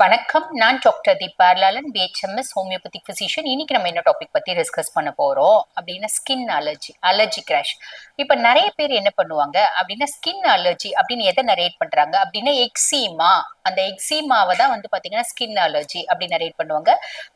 வணக்கம். நான் டாக்டர் தீபார்லாலன் பிஹெச்எம்எஸ் ஹோமியோபதிக் பிசிஷியன் இன்னைக்கு நம்ம என்ன டாபிக் பத்தி டிஸ்கஸ் பண்ண போறோம் அப்படின்னா ஸ்கின் அலர்ஜி அலர்ஜி கிராஷ் இப்ப நிறைய பேர் என்ன பண்ணுவாங்க அப்படின்னா ஸ்கின் அலர்ஜி அப்படின்னு எதை நரேட் பண்றாங்க அப்படின்னா எக்ஸிமா அந்த எக்ஸிமாவை தான் வந்து பாத்தீங்கன்னா ஸ்கின் அலர்ஜி அப்படின்னு நரேட் பண்ணுவாங்க.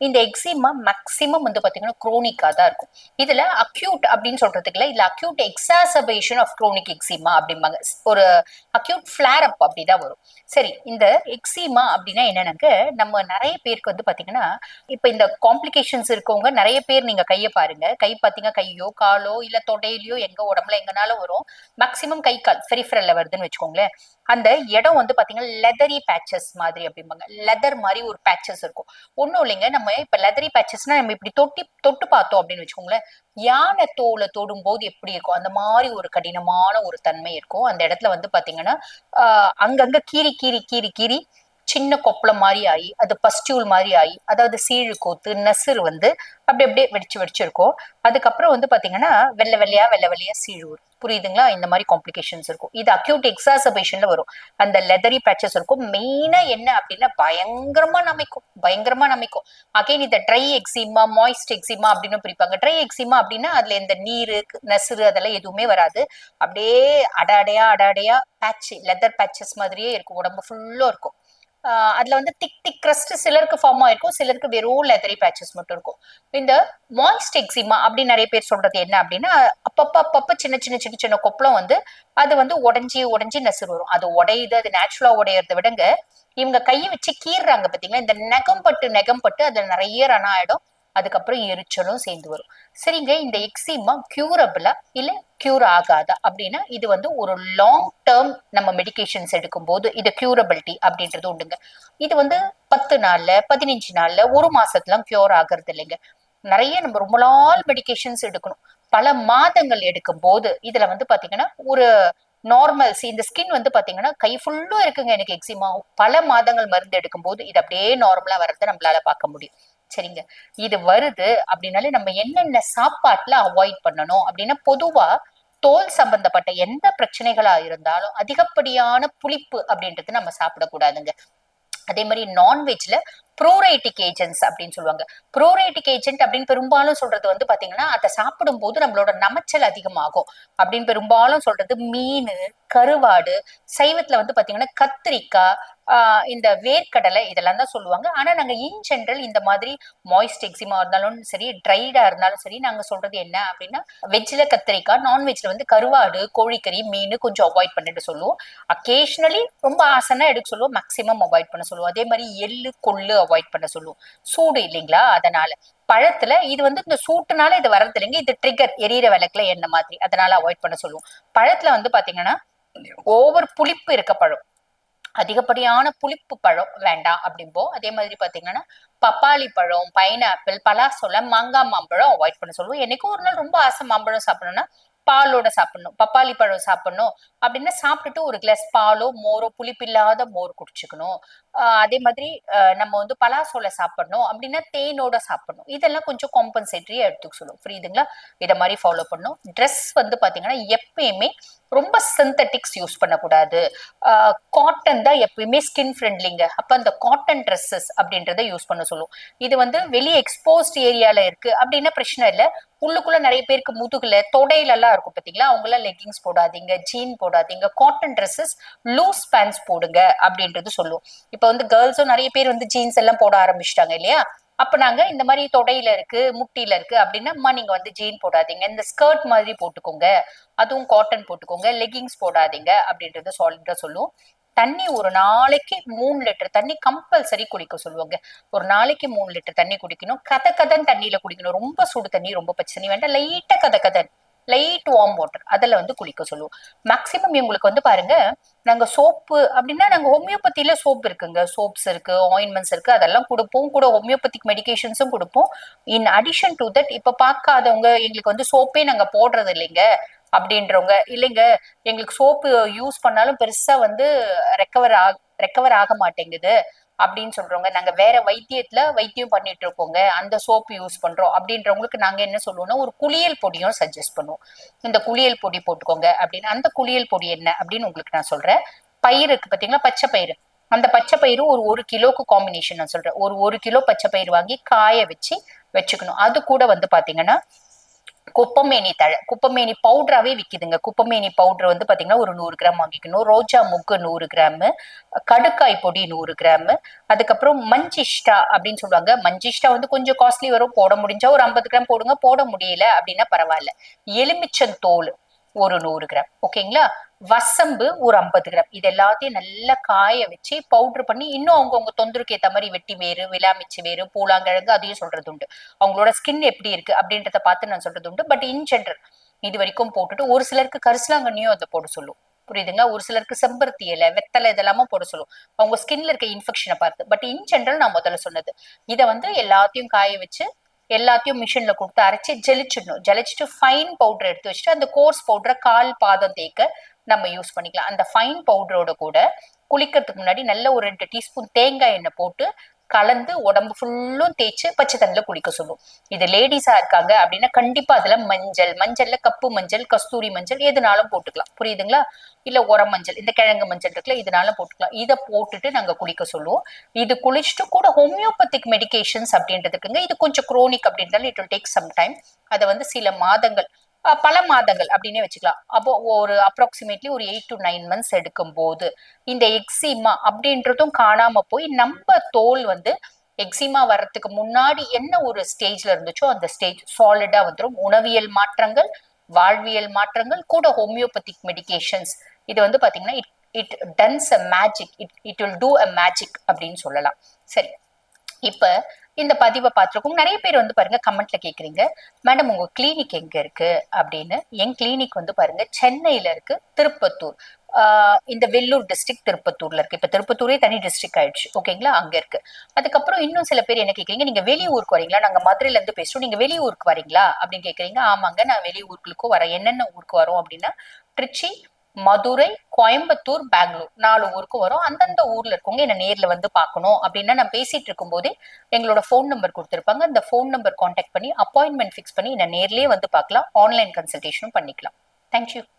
இந்த எக்ஸிமா மேக்சிமம் வந்து பாத்தீங்கன்னா குரோனிக்கா தான் இருக்கும். இதுல அக்யூட் அப்படின்னு சொல்றதுக்குல இல்ல acute exacerbation of chronic eczema அப்படிம்பாங்க. ஒரு அக்யூட் ஃபிளேர் அப் அப்படிதான் வரும். சரி இந்த எக்ஸிமா அப்படின்னா என்னன்னாக்க நம்ம நிறைய பேருக்கு வந்து பாத்தீங்கன்னா இப்ப இந்த காம்ப்ளிகேஷன்ஸ் இருக்கவங்க நிறைய பேர் நீங்க கையை பாருங்க. கை பாத்தீங்க கையோ காலோ இல்ல தொடையிலயோ எங்க உடம்புல எங்கனாலும் வரும். மேக்சிமம் கை கால் ஃபெரிஃபரல்ல வருதுன்னு வச்சுக்கோங்களேன். அந்த இடம் வந்து பாத்தீங்கன்னா லெதரி பேச்சஸ் மாதிரி அப்படிம்பாங்க. லெதர் மாதிரி ஒரு பேச்சஸ் இருக்கும். ஒன்றும் இல்லைங்க. நம்ம இப்ப லெதரி பேச்சஸ்னா நம்ம இப்படி தொட்டி தொட்டு பார்த்தோம் அப்படின்னு வச்சுக்கோங்களேன். யானை தோலை தொடும் போது எப்படி இருக்கும்? அந்த மாதிரி ஒரு கடினமான ஒரு தன்மை இருக்கும். அந்த இடத்துல வந்து பாத்தீங்கன்னா அஹ் அங்கங்க கீறி கீறி கீறி கீறி சின்ன கொப்பளம் மாதிரி ஆகி அது பஸ்டியூல் மாதிரி ஆகி அதாவது சீழு கோத்து நெசர் வந்து அப்படி அப்படியே வெடிச்சு வெடிச்சிருக்கும். அதுக்கப்புறம் வந்து பார்த்தீங்கன்னா வெள்ளை வெள்ளையா வெள்ளை வெள்ளையா சீழு வரும் புரியுதுங்களா? இந்த மாதிரி காம்ப்ளிகேஷன்ஸ் இருக்கும். இது அக்யூட் எக்ஸாசபேஷன்ல வரும். அந்த லெதரி பேச்சஸ் இருக்கும். மெயினா என்ன அப்படின்னா பயங்கரமா நமைக்கும். பயங்கரமா நமைக்கும். அகைன் இந்த ட்ரை எக்ஸிமா மாய்ஸ்ட் எக்ஸிமா அப்படின்னு பிரிப்பாங்க. ட்ரை எக்ஸிமா அப்படின்னா அதுல இந்த நீரு நசுறு அதெல்லாம் எதுவுமே வராது. அப்படியே அடாடையா அடாடையா அட பேட்ச் லெதர் பேச்சஸ் மாதிரியே இருக்கும். உடம்பு ஃபுல்லும் இருக்கும். அதுல வந்து திக் திக் கிரஸ்ட் சிலருக்கு ஃபார்ம் ஆயிருக்கும் சிலருக்கு வெறும் லெதரி பேச்சஸ் மட்டும் இருக்கும். இந்த மாய்ஸ்ட் எக்ஸிமா அப்படி நிறைய பேர் சொல்றது என்ன அப்படின்னா அப்பப்ப அப்பப்ப சின்ன சின்ன சின்ன சின்ன கொப்பளம் வந்து அது வந்து உடஞ்சி உடஞ்சி நெசுறு வரும். அது உடையுது அது நேச்சுரலா உடையறத விடங்க இவங்க கையை வச்சு கீறுறாங்க பாத்தீங்களா? இந்த நெகம் பட்டு நெகம் பட்டு அதுல நிறைய ரன் ஆயிடும். அதுக்கப்புறம் எரிச்சலும் சேர்ந்து வரும். சரிங்க இந்த எக்ஸிமா கியூரபிளா இல்ல கியூர் ஆகாதா? அப்படின்னா இது வந்து ஒரு லாங் டேர்ம் நம்ம மெடிகேஷன்ஸ் எடுக்கும் போது இது கியூரபிலிட்டி அப்படின்றது உண்டுங்க. இது வந்து பத்து நாள்ல பதினஞ்சு நாள்ல ஒரு மாசத்துலாம் கியூர் ஆகுறது இல்லைங்க. நிறைய நம்ம ரொம்ப நாள் மெடிகேஷன்ஸ் எடுக்கணும். பல மாதங்கள் எடுக்கும் போது இதுல வந்து பாத்தீங்கன்னா ஒரு நார்மல்ஸ் இந்த ஸ்கின் வந்து பாத்தீங்கன்னா கை ஃபுல்லும் இருக்குங்க எனக்கு எக்ஸிமா பல மாதங்கள் மருந்து எடுக்கும் போது இது அப்படியே நார்மலா வர்றதை நம்மளால பார்க்க முடியும். சரிங்க. இது வருது அப்படின்னாலே நம்ம என்னென்ன சாப்பாட்டுல அவாய்ட் பண்ணணும் அப்படின்னா பொதுவா தோல் சம்பந்தப்பட்ட எந்த பிரச்சனைகளா இருந்தாலும் அதிகப்படியான புளிப்பு அப்படின்றது நம்ம சாப்பிடக்கூடாதுங்க. அதே மாதிரி நான்வெஜ்ல ப்ரோரைட்டிக் ஏஜென்ட்ஸ் அப்படின்னு சொல்லுவாங்க. ப்ரோரைட்டிக் ஏஜென்ட் அப்படின்னு பெரும்பாலும் சொல்றது வந்து பாத்தீங்கன்னா அதை சாப்பிடும் போது நம்மளோட நமைச்சல் அதிகமாகும். அப்படின்னு பெரும்பாலும் சொல்றது மீன் கருவாடு சைவத்துல வந்து பாத்தீங்கன்னா கத்திரிக்காய் இந்த வேர்க்கடலை இதெல்லாம் தான் சொல்லுவாங்க. ஆனா நாங்க இன் ஜென்ரல் இந்த மாதிரி மாய்ஸ்ட் எக்ஸிமா இருந்தாலும் சரி ட்ரைடா இருந்தாலும் சரி நாங்க சொல்றது என்ன அப்படின்னா வெஜ்ல கத்திரிக்காய் நான்வெஜ்ல வந்து கருவாடு கோழிக்கறி மீன் கொஞ்சம் அவாய்ட் பண்ணிட்டு சொல்லுவோம். அக்கேஷனலி ரொம்ப ஆசைனா எடுக்க சொல்லுவோம். மேக்சிமம் அவாய்ட் பண்ண சொல்லுவோம். அதே மாதிரி எள்ளு கொள்ளு அவாய்ட் பண்ண சொல்லுவோம். சூடு இல்லைங்களா? அதனால. பழத்துல இது வந்து இந்த சூட்டுனால இது வர்றது இல்லைங்க. இது ட்ரிகர் எரியற விளக்குல என்ன மாதிரி. அதனால அவாய்ட் பண்ண சொல்லுவோம். பழத்துல வந்து பாத்தீங்கன்னா ஓவர் புளிப்பு இருக்க பழம். அதிகப்படியான புளிப்பு பழம் வேண்டாம் அப்படிம்போ அதே மாதிரி பாத்தீங்கன்னா பப்பாளி பழம் பைனாப்பிள் பலாசோளம் மாங்காய் மாம்பழம் அவாய்ட் பண்ண சொல்லுவோம். என்னைக்கும் ஒரு நாள் ரொம்ப ஆசை மாம்பழம் சாப்பிடணும்னா பாலோட சாப்பிடணும் பப்பாளி பழம் சாப்பிடணும் அப்படின்னா சாப்பிட்டுட்டு ஒரு கிளாஸ் பாலோ மோரோ புளிப்பில்லாத மோர் குடிச்சுக்கணும். ஆஹ் அதே மாதிரி நம்ம வந்து பலாசோலை சாப்பிடணும் அப்படின்னா தேனோட சாப்பிடணும். இதெல்லாம் கொஞ்சம் காம்பன்சேட்டரியா எடுத்துக்க சொல்லுவோம். புரியுதுங்களா? இதை மாதிரி ஃபாலோ பண்ணணும். ட்ரெஸ் வந்து பாத்தீங்கன்னா எப்பயுமே ரொம்ப சிந்தட்டிக்ஸ் யூஸ் பண்ணக்கூடாது. காட்டன் தான் எப்பயுமே ஸ்கின் ஃப்ரெண்ட்லிங்க அப்போ அந்த காட்டன் ட்ரெஸ்ஸஸ் அப்படின்றத யூஸ் பண்ண சொல்லுவோம் இது வந்து வெளியே எக்ஸ்போஸ்ட் ஏரியால இருக்கு. அப்படின்னா பிரச்சனை இல்லை. உள்ளுக்குள்ள நிறைய பேருக்கு முதுகுல தொடையில எல்லாம் இருக்கும் பார்த்தீங்களா அவங்களாம் லெக்கிங்ஸ் போடாதீங்க ஜீன் போடாதீங்க காட்டன் ட்ரெஸ்ஸஸ் லூஸ் பேண்ட்ஸ் போடுங்க அப்படின்றது சொல்லுவோம் இப்போ வந்து கேர்ள்ஸும் நிறைய பேர் வந்து ஜீன்ஸ் எல்லாம் போட ஆரம்பிச்சிட்டாங்க இல்லையா? அப்ப நாங்க இந்த மாதிரி தொடையில இருக்கு முட்டியில இருக்கு அப்படின்னா அம்மா நீங்க வந்து ஜீன் போடாதீங்க. இந்த ஸ்கர்ட் மாதிரி போட்டுக்கோங்க. அதுவும் காட்டன் போட்டுக்கோங்க. லெகிங்ஸ் போடாதீங்க. அப்படின்றது சாலிடா சொல்லுவோம் தண்ணி ஒரு நாளைக்கு மூணு லிட்டர் தண்ணி கம்பல்சரி குடிக்க சொல்லுவாங்க. ஒரு நாளைக்கு மூணு லிட்டர் தண்ணி குடிக்கணும். கத கதன் தண்ணியில குடிக்கணும். ரொம்ப சுடு தண்ணி ரொம்ப பச்சை தண்ணி வேண்டாம். லைட்டா கத கதன் லைட் வார்ம் வாட்டர் அதில் வந்து குளிக்க சொல்லுவோம். மேக்சிமம் இவங்களுக்கு வந்து பாருங்க நாங்க சோப்பு அப்படின்னா நாங்க ஹோமியோபதியில சோப் இருக்குங்க. சோப்ஸ் இருக்கு ஆயின்மெண்ட்ஸ் இருக்கு அதெல்லாம் கொடுப்போம். கூட ஹோமியோபதிக் மெடிகேஷன்ஸும் கொடுப்போம். இன் அடிஷன் டு தட் இப்ப பார்க்காதவங்க எங்களுக்கு வந்து சோப்பே நாங்க போடுறது இல்லைங்க. அப்படின்றவங்க இல்லைங்க. எங்களுக்கு சோப்பு யூஸ் பண்ணாலும் பெருசா வந்து ரெக்கவர் ஆக ரெக்கவர் ஆக மாட்டேங்குது. அப்படின்னு சொல்றவங்க நாங்க வேற வைத்தியத்துல வைத்தியம் பண்ணிட்டு இருக்கோங்க அந்த சோப்பு யூஸ் பண்றோம் அப்படின்றவங்களுக்கு நாங்க என்ன சொல்லுவோம்னா ஒரு குளியல் பொடியும் சஜஸ்ட் பண்ணுவோம். இந்த குளியல் பொடி போட்டுக்கோங்க அப்படின்னு. அந்த குளியல் பொடி என்ன அப்படின்னு உங்களுக்கு நான் சொல்றேன். பயிர் இருக்கு பாத்தீங்களா? பச்சை பயிறு அந்த பச்சை பயிறு ஒரு ஒரு கிலோக்கு காம்பினேஷன் நான் சொல்றேன். ஒரு ஒரு கிலோ பச்சை பயிறு வாங்கி காய வச்சு வச்சுக்கணும். அது கூட வந்து பாத்தீங்கன்னா குப்பமேனி தழை குப்பமேனி பவுடராகவே விற்கிதுங்க குப்பமேனி பவுடர் வந்து பார்த்தீங்கன்னா ஒரு நூறு கிராம் வாங்கிக்கணும். ரோஜா முக்கு நூறு கிராமு கடுக்காய் பொடி நூறு கிராமு அதுக்கப்புறம் மஞ்சிஷ்டா அப்படின்னு சொல்லுவாங்க. மஞ்சிஷ்டா வந்து கொஞ்சம் காஸ்ட்லி வரும். போட முடிஞ்சா ஒரு ஐம்பது கிராம் போடுங்க. போட முடியல அப்படின்னா பரவாயில்ல. எலுமிச்சந்தோல் ஒரு நூறு கிராம் ஓகேங்களா? வசம்பு ஒரு ஐம்பது கிராம். இது எல்லாத்தையும் நல்லா காய வச்சு பவுடர் பண்ணி இன்னும் அவங்கவுங்க தொந்தருக்கு ஏற்ற மாதிரி வெட்டி வேறு விளாமிச்சு வேறு பூலாங்கிழங்கு அதையும் சொல்றது உண்டு. அவங்களோட ஸ்கின் எப்படி இருக்கு அப்படின்றத பார்த்து நான் சொல்றது உண்டு. பட் இன் ஜென்ரல் இது வரைக்கும் போட்டுட்டு ஒரு சிலருக்கு கரிசலாங்கண்ணியும் அதை போட சொல்லும். புரியுதுங்க ஒரு சிலருக்கு செம்பருத்தி இலை வெத்தலை இதெல்லாமும் போட சொல்லும். அவங்க ஸ்கின்ல இருக்க இன்ஃபெக்ஷனை பார்த்து. பட் இன் ஜென்ரல் நான் முதல்ல சொன்னது இதை வந்து எல்லாத்தையும் காய வச்சு எல்லாத்தையும் மிஷின்ல கொடுத்து அரைச்சி ஜெலிச்சிடணும். ஜெலிச்சிட்டு ஃபைன் பவுடர் எடுத்து வச்சுட்டு அந்த கோர்ஸ் பவுடரை கால் பாதம் தேய்க்க நம்ம யூஸ் பண்ணிக்கலாம். அந்த ஃபைன் பவுடரோட கூட குளிக்கிறதுக்கு முன்னாடி நல்ல ஒரு ரெண்டு டீஸ்பூன் தேங்காய் எண்ணெய் போட்டு கலந்து உடம்பு ஃபுல்லும் தேய்ச்சி பச்சை தண்ணில குளிக்க சொல்லும். இது லேடிஸா இருக்காங்க அப்படின்னா கண்டிப்பா அதுல மஞ்சள் மஞ்சள்ல கப்பு மஞ்சள் கஸ்தூரி மஞ்சள் எதுனாலும் போட்டுக்கலாம். புரியுதுங்களா? இல்ல உரம் மஞ்சள் இந்த கிழங்கு மஞ்சள் இருக்குல்ல இதனாலும் போட்டுக்கலாம். இதை போட்டுட்டு நாங்க குளிக்க சொல்லுவோம். இது குளிச்சுட்டு கூட ஹோமியோபதிக் மெடிகேஷன்ஸ் அப்படின்றதுக்குங்க. இது கொஞ்சம் chronic அப்படின்றாலும் it will take some time அதை வந்து சில மாதங்கள் பல மாதங்கள் அப்படின்னே வச்சுக்கலாம். அப்போ ஒரு அப்ராக்சிமேட்லி ஒரு எயிட் டு நைன் மந்த்ஸ் எடுக்கும் போது இந்த எக்ஸிமா அப்படின்றதும் காணாம போய் நம்ம தோல் வந்து எக்ஸிமா வர்றதுக்கு முன்னாடி என்ன ஒரு ஸ்டேஜ்ல இருந்துச்சோ அந்த ஸ்டேஜ் சாலிடா வந்துடும் உணவியல் மாற்றங்கள் வாழ்வியல் மாற்றங்கள் கூட ஹோமியோபதிக் மெடிகேஷன்ஸ் இது வந்து பாத்தீங்கன்னா it it does a magic it it will do a magic அப்படின்னு சொல்லலாம். சரி. இப்ப இந்த பதிவை பார்த்துருக்கோம். நிறைய பேர் வந்து பாருங்க கமெண்ட்ல கேக்குறீங்க. மேடம் உங்க கிளினிக் எங்க இருக்கு? அப்படின்னு. என் கிளினிக் வந்து பாருங்க சென்னையில இருக்கு திருப்பத்தூர். ஆஹ் இந்த வெள்ளூர் டிஸ்ட்ரிக்ட் திருப்பத்தூர்ல இருக்கு. இப்ப திருப்பத்தூரே தனி டிஸ்ட்ரிக்ட் ஆயிடுச்சு. ஓகேங்களா அங்க இருக்கு. அதுக்கப்புறம் இன்னும் சில பேர் என்ன கேக்குறீங்க? நீங்க வெளியூருக்கு வரீங்களா? நாங்க மதுரையில இருந்து பேசுறோம். நீங்க வெளியூருக்கு வரீங்களா? அப்படின்னு கேக்குறீங்க. ஆமாங்க நான் வெளியூர்களுக்கும் வரேன். என்னென்ன ஊருக்கு வரோம்? அப்படின்னா திருச்சி மதுரை கோயம்புத்தூர் பெங்களூர் நாலு ஊருக்கு வரும். அந்தந்த ஊர்ல இருக்கவங்க என்ன நேர்ல வந்து பார்க்கணும் அப்படின்னா நான் பேசிட்டு இருக்கும்போதே எங்களோட ஃபோன் நம்பர் கொடுத்துருப்பாங்க. அந்த ஃபோன் நம்பர் காண்டாக்ட் பண்ணி அப்பாயின்மெண்ட் ஃபிக்ஸ் பண்ணி என்ன நேர்லயே வந்து பார்க்கலாம். ஆன்லைன் கன்சல்டேஷனும் பண்ணிக்கலாம். தேங்க்யூ